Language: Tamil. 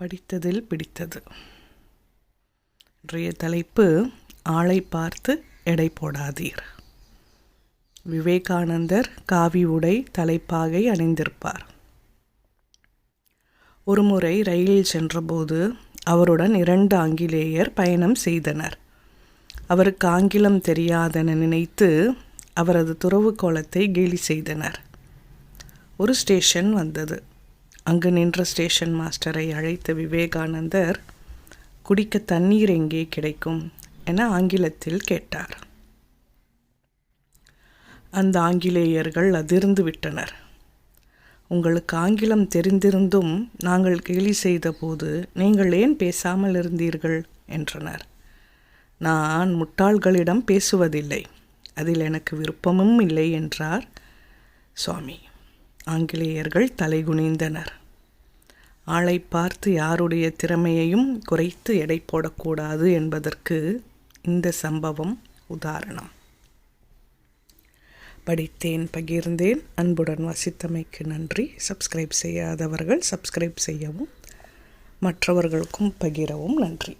படித்ததில் பிடித்தது. இன்றைய தலைப்பு ஆளை பார்த்து எடை போடாதீர். விவேகானந்தர் காவி உடை தலைப்பாகை அணிந்திருப்பார். ஒருமுறை ரயிலில் சென்றபோது அவருடன் இரண்டு ஆங்கிலேயர் பயணம் செய்தனர். அவருக்கு ஆங்கிலம் தெரியாதென நினைத்து அவரது துறவு கோலத்தை கேலி செய்தனர். ஒரு ஸ்டேஷன் வந்தது. அங்கு நின்ற ஸ்டேஷன் மாஸ்டரை அழைத்த விவேகானந்தர் குடிக்க தண்ணீர் எங்கே கிடைக்கும்? என ஆங்கிலத்தில் கேட்டார். அந்த ஆங்கிலேயர்கள் அதிர்ந்து விட்டனர். உங்களுக்கு ஆங்கிலம் தெரிந்திருந்தும் நாங்கள் கேலி செய்தபோது நீங்கள் ஏன் பேசாமல் இருந்தீர்கள்? என்றனர். நான் முட்டாள்களிடம் பேசுவதில்லை. அதில் எனக்கு விருப்பமும் இல்லை என்றார் சுவாமி. ஆங்கிலேயர்கள் தலைகுனிந்தனர். ஆளை பார்த்து யாருடைய திறமையையும் குறைத்து எடை போடக்கூடாது என்பதற்கு இந்த சம்பவம் உதாரணம். படித்தேன் பகிர்ந்தேன். அன்புடன் வசித்தமைக்கு நன்றி. சப்ஸ்கிரைப் செய்யாதவர்கள் சப்ஸ்கிரைப் செய்யவும் மற்றவர்களுக்கும் பகிரவும் நன்றி.